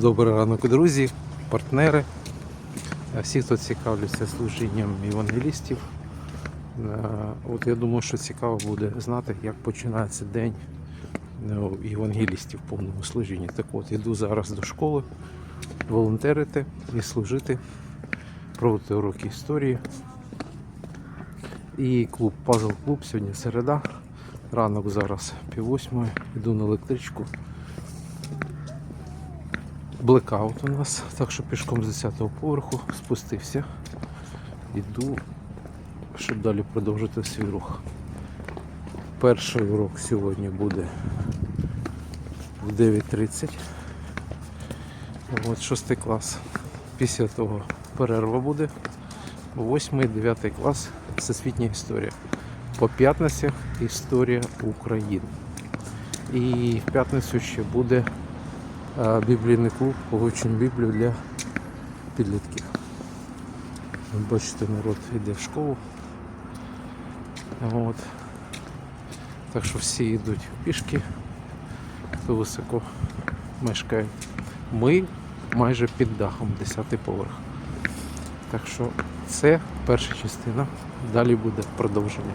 Добрий ранок, друзі, партнери, е, всі, хто цікавляться служінням євангелістів. Е, От я думаю, що цікаво буде знати, як починається день е, євангелістів в повному служінні. Так от, іду зараз до школи волонтерити і служити, проводити уроки історії. І клуб Пазл клуб сьогодні середа. Ранок зараз пів восьмої, йду на електричку. Блекаут у нас, так що пішком з 10-го поверху спустився. Іду, щоб далі продовжити свій рух. Перший урок сьогодні буде в 9.30. От шостий клас. Після того перерва буде. 8-9 клас Всесвітня історія. По п'ятницях історія України. І в п'ятницю ще буде біблійний клуб Погочуємо Біблію для підлітків. Бачите, народ йде в школу. От. Так що всі йдуть пішки, хто високо мешкає. Ми майже під дахом, 10 поверх. Так що це перша частина. Далі буде продовження.